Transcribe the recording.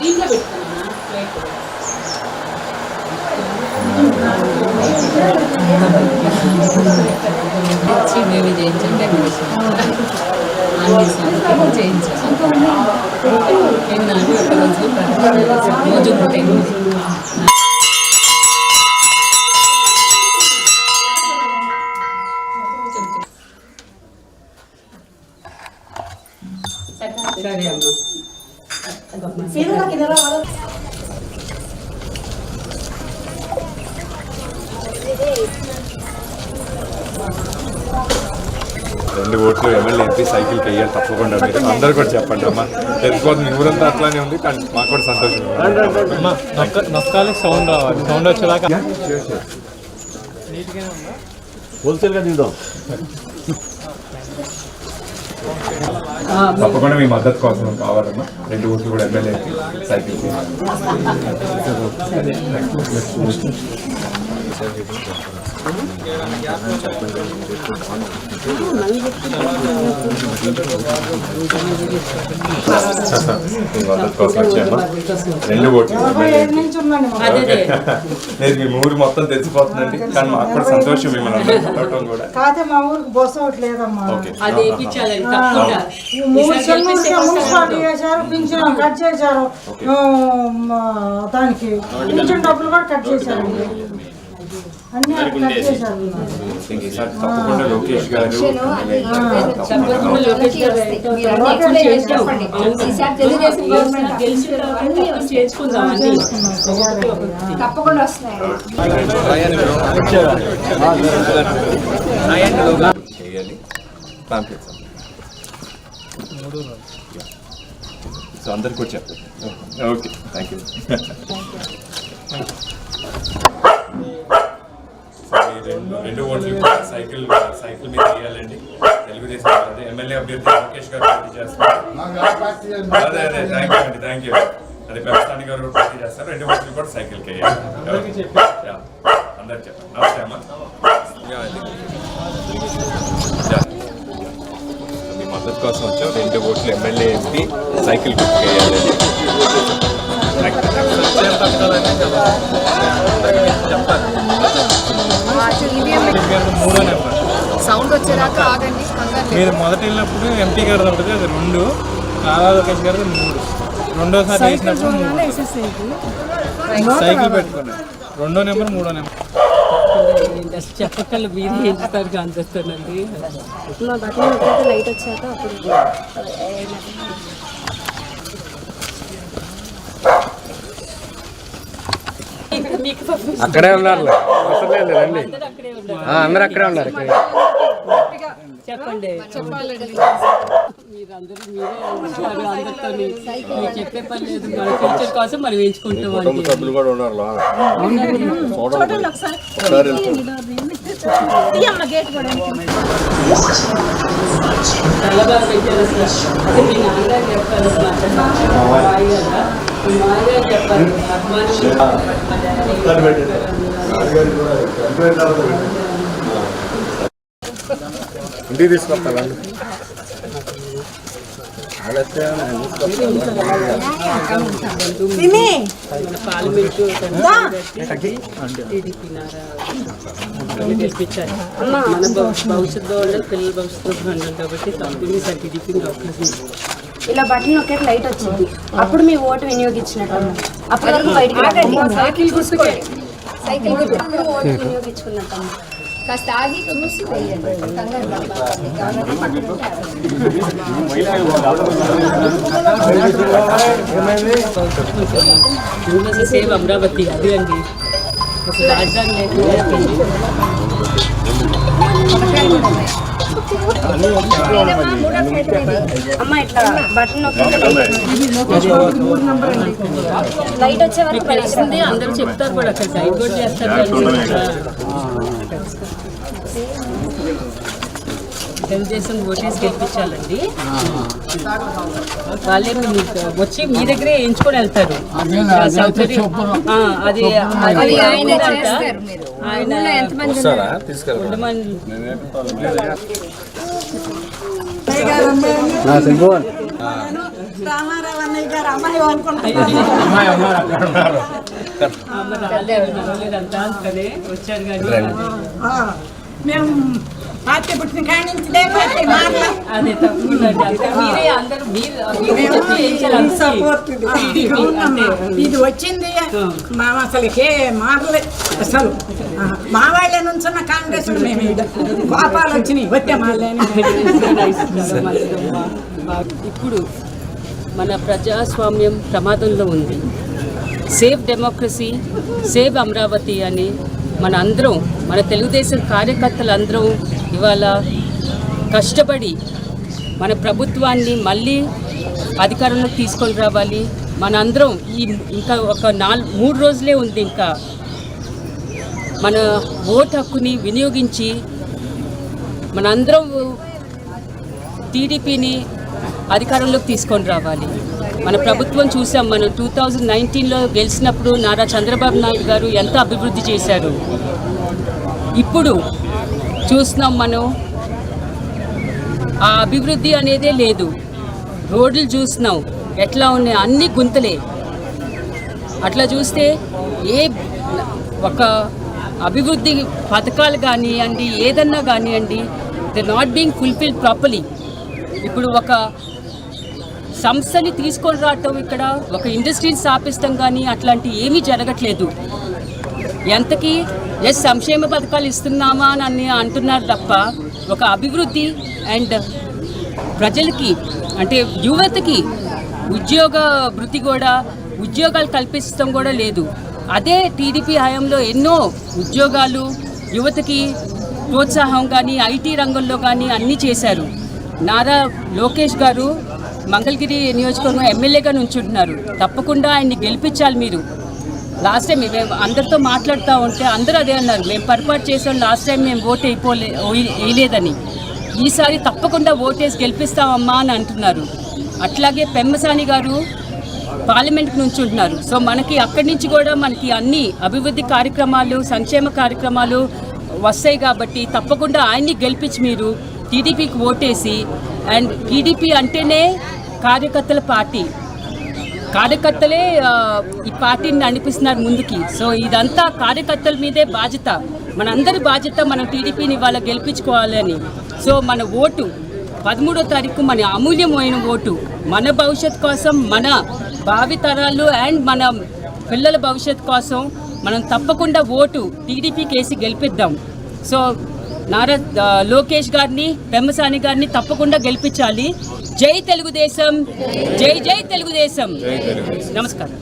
찔려고 지금 이제 인증되고 계십니다. 안에서 현재 인증. 아, 네. 옛날에 그런 생각을 해서 요즘 అమ్మా రెండు ఓట్లు ఎమ్మెల్యే ఎంపీ సైకిల్కి వెయ్యాలి తప్పకుండా. మీరు అందరు కూడా చెప్పండి అమ్మా. తెలిసిపోతుంది ఊరంతా అట్లానే ఉంది కానీ మాకు కూడా సంతోషం. అమ్మా నొక్క నొక్కాలి సౌండ్ రావాలి. సౌండ్ వచ్చేదాకా హోల్సేల్గా దిగుదాం తప్పకుండా మీ మద్దతు కోసం కావాలమ్మా రెండు ఓట్లు కూడా ఎమ్మెల్యేకి సైకిల్కి రెండు ఓట్లు మీ ఊరు మొత్తం తెలిసిపోతుందండి కానీ మాకు కూడా సంతోషం మిమ్మల్ని అందరినీ కూడా మా ఊరికి బస్ ఒకటి లేదమ్మా అది చేశారు పింఛన్ కట్ చేశారు దానికి పింఛన్ డబ్బులు కూడా కట్ చేశారు తప్పకుండా లోకేష్ గారు తప్పకుండా చేయాలి. సో అందరికి కూడా చెప్పండి. ఓకే థ్యాంక్ యూ రెండు ఓట్లు సైకిల్ సైకిల్ మీద వేయాలండి తెలుగుదేశం అదే ఎమ్మెల్యే అభ్యర్థి లోకేష్ గారు పోటీ చేస్తారు. అదే అదే థ్యాంక్ యూ అండి థ్యాంక్ యూ అదే ప్రస్తుతానికి గారు కూడా పోటీ చేస్తారు. రెండు ఓట్లు కూడా సైకిల్కి వేయాలి యా. అందరికి చెప్పండి నమస్తే అమ్మా. మీ మద్దతు కోసం వచ్చాం. రెండు ఓట్లు ఎమ్మెల్యే ఎంపీ సైకిల్ గుర్తుకు వచ్చేదాకా ఆగండి కంగారు మీరు మొదట వెళ్ళినప్పుడు ఎంపీ గారు ఉంటుంది అది రెండు. నారా లోకేష్ గారు మూడు. రెండోసారి వేసినప్పుడు మూడు. సైకిల్ పెట్టుకున్నాను రెండో నెంబర్ మూడో నెంబర్. అసలు చెప్పకల్లా మీరు ఏం చేస్తారు అందిస్తానండి మా బట్టలు ఎప్పుడైతే లైట్ వచ్చాక అప్పుడు మీకు అక్కడే ఉన్నారు. అక్కడే ఉన్నారు. ఆ, అందరూ అక్కడే ఉన్నారు. ఇక్కడే. చెప్పండి. మీరందరూ మీరే ఉంటారు అందరితో మీరు చెప్పే పని లేదు. మన ఫ్యూచర్ కోసం మనం ఎంచుకుంటాం అండి సభ్యులు కూడా ఉన్నారు చూడండి. ఒకసారి పెట్టారు అదే మీ నాన్నగారు మా మాయగారు చెప్పారు ఇంటికి తీసుకొస్తాను మన పార్లమెంటు టీడీపీ నారా గెలిపించాలి మన భవి- భవిష్యత్తులో ఉండాలి పిల్లల భవిష్యత్తులో ఉండాలి కాబట్టి తప్పకుండా సార్ టీడీపీకి అవకాశం. ఇలా బట్టలు నొక్కేట లైట్ వచ్చింది అప్పుడు మీ ఓటు వినియోగించినట్టు అప్పటి వరకు బయటికి సైకిల్ గుర్తుకే సైకిల్ గుర్తు అప్పుడు ఓటు వినియోగించుకున్నట్టు కాస్త ఆగి చూసి వేయండి కంగారు యూనివర్సిటీ సేవ్ అమరావతి అది అండి అసలు రాజధాని లేకుండా అమ్మ ఇట్లా బటన్ నొక్కి. లైట్ వచ్చే వరకు తెలిసింది అందరూ చెప్తారు కూడా అక్కడ సైడ్ కూడా చేస్తారు. తెలుగుదేశం ఓటేసి గెలిపించాలండి వాళ్ళే మీకు వచ్చి మీ దగ్గరే ఎంచుకొని వెళ్తారు అది అది ఆయన రామారావు అన్నయ్య గారు అమ్మాయి అనుకుంటున్నారు మేము పార్టీ పుట్టిన కాడి నుంచి ఇదే పార్టీ అదే. మీరే అందరూ. సపోర్ట్ ఇది. వచ్చింది. మా అసలుకే మారలే అసలు. మా వాళ్ళే నుంచున్న కాంగ్రెస్ మేము. పాపాలు వచ్చినాయి. వచ్చే మాలేని ఇప్పుడు మన ప్రజాస్వామ్యం ప్రమాదంలో ఉంది. సేవ్ డెమోక్రసీ సేవ్ అమరావతి అని మన అందరం మన తెలుగుదేశం కార్యకర్తలు అందరం ఇవాళ కష్టపడి మన ప్రభుత్వాన్ని మళ్ళీ అధికారంలోకి తీసుకొని రావాలి. మన అందరం ఈ ఇంకా ఒక నాలుగు మూడు రోజులే ఉంది ఇంకా మన ఓటు హక్కుని వినియోగించి మనందరం టీడీపీని అధికారంలోకి తీసుకొని రావాలి. మన ప్రభుత్వం చూసాం మనం టూ థౌజండ్ నైన్టీన్లో గెలిచినప్పుడు నారా చంద్రబాబు నాయుడు గారు ఎంత అభివృద్ధి చేశారు. ఇప్పుడు చూస్తున్నాం మనం. ఆ అభివృద్ధి అనేదే లేదు. రోడ్లు చూస్తున్నాం. ఎట్లా ఉన్నాయి? అన్ని గుంతలే. అట్లా చూస్తే ఏ ఒక అభివృద్ధి పథకాలు కానివ్వండి ఏదన్నా కానివ్వండి the not being fulfil properly. ఇప్పుడు ఒక సంస్థని తీసుకొని రావటం ఇక్కడ ఒక ఇండస్ట్రీని స్థాపిస్తాం కానీ అట్లాంటి ఏమీ జరగట్లేదు. ఎంతకీ ఎస్ సంక్షేమ పథకాలు ఇస్తున్నామా అని అంటున్నారు తప్ప ఒక అభివృద్ధి అండ్ ప్రజలకి అంటే యువతకి ఉద్యోగ వృత్తి కూడా ఉద్యోగాలు కల్పిస్తాం కూడా లేదు. అదే టీడీపీ హయాంలో ఎన్నో ఉద్యోగాలు యువతకి ప్రోత్సాహం కానీ ఐటీ రంగంలో కానీ అన్నీ చేశారు. నారా లోకేష్ గారు మంగళగిరి నియోజకవర్గం ఎమ్మెల్యేగా నుంచుంటున్నారు. తప్పకుండా ఆయన్ని గెలిపించాలి మీరు. లాస్ట్ టైం మేము అందరితో మాట్లాడుతూ ఉంటే అందరూ అదే అన్నారు. మేము పొరపాటు చేసాం లాస్ట్ టైం మేము ఓటు అయిపోలే వేయలేదని. ఈసారి తప్పకుండా ఓటేసి గెలిపిస్తామమ్మా అని అంటున్నారు. అట్లాగే పెమ్మసాని గారు పార్లమెంట్కి నుంచి ఉంటున్నారు. సో మనకి అక్కడి నుంచి కూడా మనకి అన్ని అభివృద్ధి కార్యక్రమాలు సంక్షేమ కార్యక్రమాలు వస్తాయి కాబట్టి తప్పకుండా ఆయన్ని గెలిపించి మీరు టీడీపీకి ఓటేసి అండ్ టీడీపీ అంటేనే కార్యకర్తల పార్టీ. కార్యకర్తలే ఈ పార్టీని నడిపిస్తున్నారు ముందుకి. సో ఇదంతా కార్యకర్తల మీదే బాధ్యత. మనందరి బాధ్యత మనం టీడీపీని ఇవాళ గెలిపించుకోవాలని సో మన ఓటు పదమూడో తారీఖు మన అమూల్యమైన ఓటు. మన భవిష్యత్ కోసం మన భావితరాలు అండ్ మన పిల్లల భవిష్యత్ కోసం మనం తప్పకుండా ఓటు టీడీపీ కేసి గెలిపిద్దాం. సో నారా లోకేష్ గారిని పెమ్మసాని గారిని తప్పకుండా గెలిపించాలి. జై తెలుగుదేశం జై జై తెలుగుదేశం. నమస్కారం.